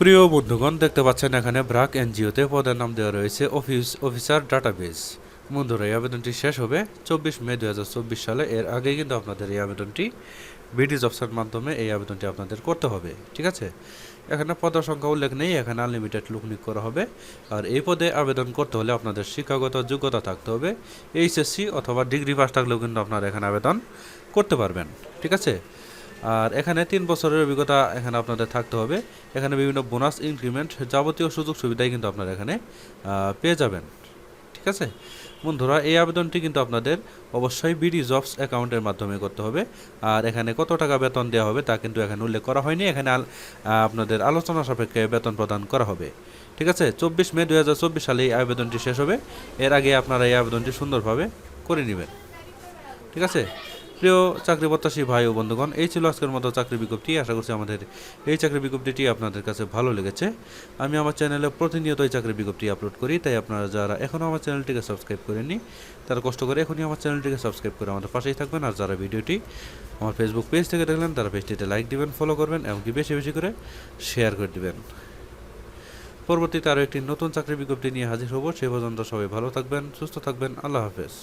প্রিয় বন্ধুগণ, দেখতে পাচ্ছেন এখানে ব্রাক এনজিওতে পদের নাম দেওয়া রয়েছে অফিস অফিসার ডাটাবেস। বন্ধুরা, এই আবেদনটি শেষ হবে চব্বিশ মে দু হাজার চব্বিশ সালে। এর আগে কিন্তু আপনাদের এই আবেদনটি বিডি জবসের মাধ্যমে এই আবেদনটি আপনাদের করতে হবে, ঠিক আছে? এখানে পদের সংখ্যা উল্লেখ নেই, এখানে আনলিমিটেড লোক নিয়োগ করা হবে। আর এই পদে আবেদন করতে হলে আপনাদের শিক্ষাগত যোগ্যতা থাকতে হবে, এইচএসসি অথবা ডিগ্রি পাস থাকলেও কিন্তু আপনারা এখানে আবেদন করতে পারবেন, ঠিক আছে? আর এখানে তিন বছরের অভিজ্ঞতা এখানে আপনাদের থাকতে হবে। এখানে বিভিন্ন বোনাস ইনক্রিমেন্ট যাবতীয় সুযোগ সুবিধাই কিন্তু আপনারা এখানে পেয়ে যাবেন। ঠিক আছে? বন্ধুরা, এই আবেদনটি কিন্তু আপনাদের অবশ্যই বিডি জবস অ্যাকাউন্টের মাধ্যমে করতে হবে। আর এখানে কত টাকা বেতন দেওয়া হবে তা কিন্তু এখানে উল্লেখ করা হয়নি। এখানে আপনাদের আলোচনা সাপেক্ষে বেতন প্রদান করা হবে। ঠিক আছে? চব্বিশ মে দু হাজার চব্বিশ সালে এই আবেদনটি শেষ হবে। এর আগে আপনারা এই আবেদনটি সুন্দরভাবে করে নেবেন। ঠিক আছে? প্রিয় চাকরি প্রত্যাশী ভাই ও বন্ধুগণ, এই ছিল আজকের মতো চাকরি বিজ্ঞপ্তি। আশা করছি আমাদের এই চাকরি বিজ্ঞপ্তিটি আপনাদের কাছে ভালো লেগেছে। আমি আমার চ্যানেলে প্রতিনিয়ত এই চাকরি বিজ্ঞপ্তি আপলোড করি, তাই আপনারা যারা এখনও আমার চ্যানেলটিকে সাবস্ক্রাইব করেননি, তারা কষ্ট করে এখনই আমার চ্যানেলটিকে সাবস্ক্রাইব করে আমাদের পাশেই থাকবেন। আর যারা ভিডিওটি আমার ফেসবুক পেজ থেকে দেখলেন, তারা পেজটিতে লাইক দিবেন ফলো করবেন, এমনকি বেশি বেশি করে শেয়ার করে দিবেন। পরবর্তীতে আরও একটি নতুন চাকরি বিজ্ঞপ্তি নিয়ে হাজির হব, সে পর্যন্ত সবাই ভালো থাকবেন, সুস্থ থাকবেন, আল্লাহ হাফেজ।